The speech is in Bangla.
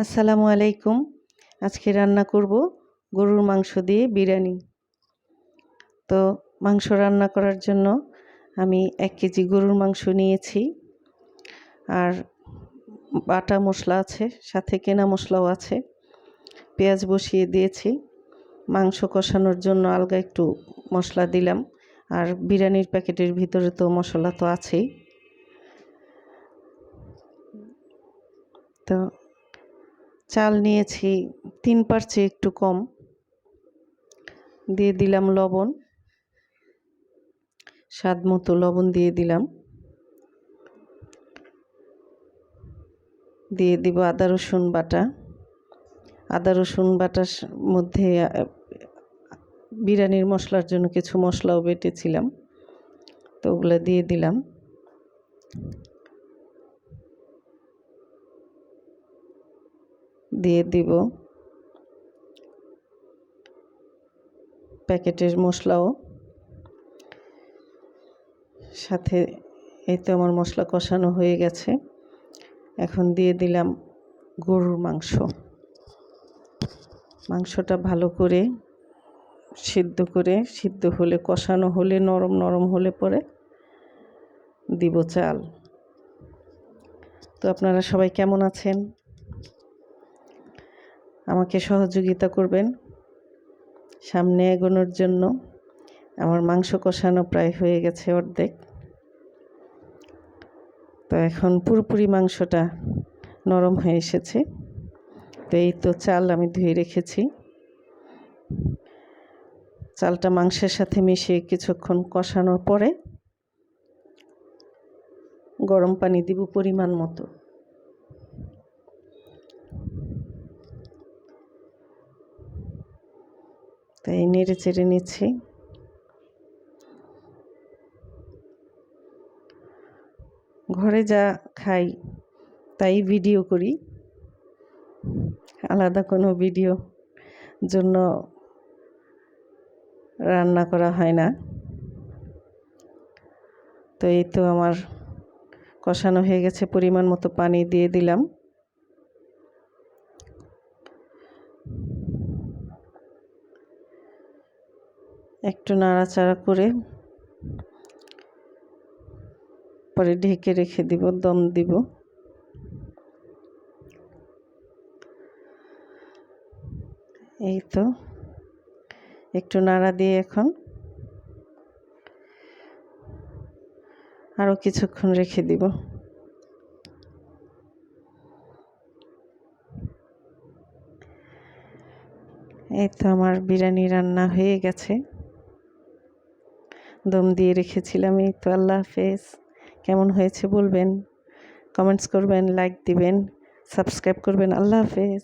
আসসালামু আলাইকুম। আজকে রান্না করব গরুর মাংস দিয়ে বিরিয়ানি। তো মাংস রান্না করার জন্য আমি এক কেজি গরুর মাংস নিয়েছি। আর বাটা মশলা আছে, সাথে কেনা মশলাও আছে। পেঁয়াজ বসিয়ে দিয়েছি। মাংস কষানোর জন্য আলগা একটু মশলা দিলাম। আর বিরিয়ানির প্যাকেটের ভিতরে তো মশলা তো আছেই। তো চাল নিয়েছি, তিন পার চেয়ে একটু কম। দিয়ে দিলাম লবণ। স্বাদ মতো লবণ দিয়ে দিলাম। দিয়ে দিব আদা, রসুন বাটা। আদা, রসুন বাটার মধ্যে বিরিয়ানির মশলার জন্য কিছু মশলাও বেটেছিলাম। তো ওগুলো দিয়ে দিলাম। দিয়ে দিব প্যাকেটের মশলাও। সাথে এই তো আমার মশলা কষানো হয়ে গেছে। এখন দিয়ে দিলাম গরুর মাংস। মাংসটা ভালো করে সিদ্ধ করে, সিদ্ধ হলে, কষানো হলে, নরম নরম হলে পরে দিব চাল। তো আপনারা সবাই কেমন আছেন? আমাকে সহযোগিতা করবেন। সামনে এগোনোর জন্য আমার মাংস কষানো প্রায় হয়ে গেছে অর্ধেক। তো এখন পুরোপুরি মাংসটা নরম হয়ে এসেছে। তো এই তো চাল আমি ধুয়ে রেখেছি। চালটা মাংসের সাথে মিশিয়ে কিছুক্ষণ কষানোর পরে গরম পানি দিব পরিমাণ মতো। তাই নেড়ে চেড়ে নিচ্ছি। ঘরে যা খাই তাই ভিডিও করি। আলাদা কোনো ভিডিও জন্য রান্না করা হয় না। তো এই তো আমার কষানো হয়ে গেছে, পরিমাণ মতো পানি দিয়ে দিলাম। একটু নাড়াচাড়া করে পরে ঢেকে রেখে দিব, দম দিব। এই তো, একটু নাড়া দিয়ে এখন আরও কিছুক্ষণ রেখে দিব। এই তো আমার বিরিয়ানি রান্না হয়ে গেছে। দম দিয়ে রেখেছিলাম, এই তো আল্লাহ হাফেজ। কেমন হয়েছে বলবেন? কমেন্টস করবেন, লাইক দিবেন, সাবস্ক্রাইব করবেন, আল্লাহ হাফেজ।